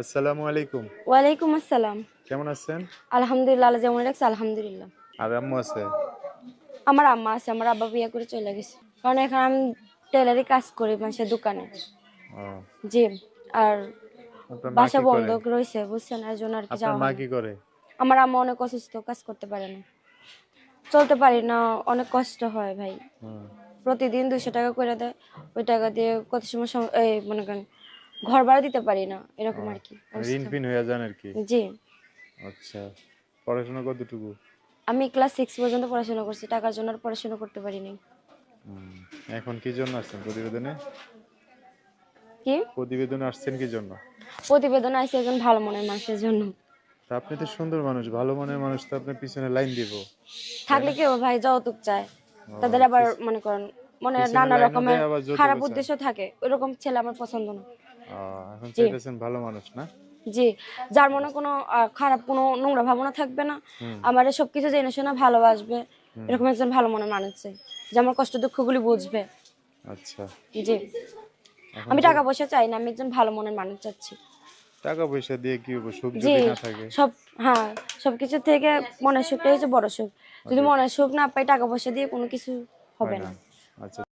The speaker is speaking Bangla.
আসসালামু আলাইকুম। ওয়ালাইকুম আসসালাম। কেমন আছেন? আলহামদুলিল্লাহ আল্লাহ যেমন রাখছে আলহামদুলিল্লাহ। আর আম্মু আছে? আমার আম্মা আছে আমার আব্বা বিয়ে করে চলে গেছে। কারণ এখানে আমি টেলারি কাজ করি মানুষের দোকানে। জি আর বাসা কি করে? বন্ধ রয়েছে বুঝছেন? এর জন্য আর কি যাওয়া মা কি করে? আমার আম্মা অনেক অসুস্থ কাজ করতে পারে না। চলতে পারি না অনেক কষ্ট হয় ভাই। প্রতিদিন দুশো টাকা করে দেয় ওই টাকা দিয়ে কত সময় এই মনে করেন ঘর ভাড়া দিতে পারি না এরকম আর কি ঋণ পিন হয়ে যান আর কি জি। আচ্ছা পড়াশোনা কতটুকু? আমি ক্লাস সিক্স পর্যন্ত পড়াশোনা করছি টাকার জন্য আর পড়াশোনা করতে পারিনি। এখন কি জন্য আসছেন প্রতিবেদনে? কি? প্রতিবেদনে আসছেন কি জন্য? প্রতিবেদন আছে একজন ভালো মনের মানুষের জন্য। তা আপনি তো সুন্দর মানুষ ভালো মনের মানুষ তো আপনার পিছনে লাইন দিব। থাকলে কি ভাই? যৌতুক চায় তাদের আবার মনে করেন মনে নানা রকমের খারাপ। উদ্দেশ্য থাকে। ওইরকম ছেলে আমার পছন্দ না। এখন চাইতেছেন ভালো মানুষ না? জি যার মনে কোনো খারাপ কোনো নোংরা ভাবনা থাকবে না। আমার সবকিছু জেনে শুনে ভালোবাসবে। এরকম একজন ভালো মনের মানুষ চাই যে আমার কষ্ট দুঃখগুলি বুঝবে। আচ্ছা। জি। আমি টাকা পয়সা চাই না আমি একজন ভালো মনের মানুষ চাচ্ছি। টাকা পয়সা দিয়ে কি হবে সুখ যদি না থাকে? সব হ্যাঁ সবকিছু থেকে মনের সুখটাই হচ্ছে বড় সুখ। যদি মনের সুখ না পাই টাকা পয়সা দিয়ে কোনো কিছু হবে না। আচ্ছা।